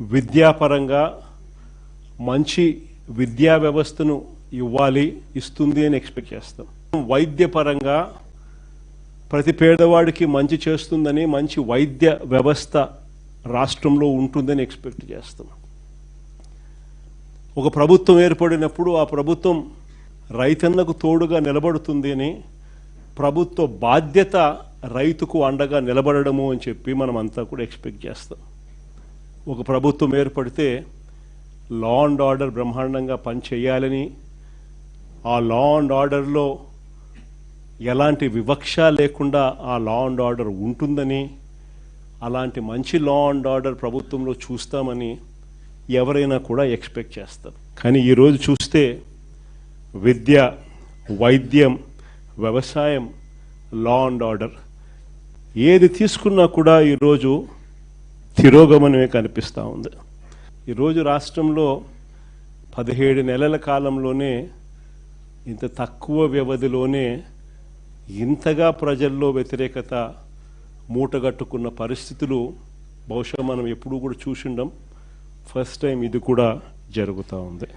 విద్యాపరంగా మంచి విద్యా వ్యవస్థను ఇవ్వాలి ఇస్తుంది అని ఎక్స్పెక్ట్ చేస్తాం. వైద్యపరంగా ప్రతి పేదవాడికి మంచి చేస్తుందని మంచి వైద్య వ్యవస్థ రాష్ట్రంలో ఉంటుందని ఎక్స్పెక్ట్ చేస్తాం. ఒక ప్రభుత్వం ఏర్పడినప్పుడు ఆ ప్రభుత్వం రైతన్నకు తోడుగా నిలబడుతుంది అని ప్రభుత్వ బాధ్యత రైతుకు అండగా నిలబడడము అని చెప్పి మనం అంతా కూడా ఎక్స్పెక్ట్ చేస్తాం. ఒక ప్రభుత్వం ఏర్పడితే లా అండ్ ఆర్డర్ బ్రహ్మాండంగా పనిచేయాలని ఆ లా అండ్ ఆర్డర్లో ఎలాంటి వివక్ష లేకుండా ఆ లా అండ్ ఆర్డర్ ఉంటుందని అలాంటి మంచి లా అండ్ ఆర్డర్ ప్రభుత్వంలో చూస్తామని ఎవరైనా కూడా ఎక్స్పెక్ట్ చేస్తారు. కానీ ఈరోజు చూస్తే విద్య వైద్యం వ్యవసాయం లా అండ్ ఆర్డర్ ఏది తీసుకున్నా కూడా ఈరోజు తిరోగమనమే కనిపిస్తూ ఉంది. ఈరోజు రాష్ట్రంలో పదిహేడు నెలల కాలంలోనే ఇంత తక్కువ వ్యవధిలోనే ఇంతగా ప్రజల్లో వ్యతిరేకత మూటగట్టుకున్న పరిస్థితులు బహుశా మనం ఎప్పుడూ కూడా చూసిండం. ఫస్ట్ టైం ఇది కూడా జరుగుతూ ఉంది.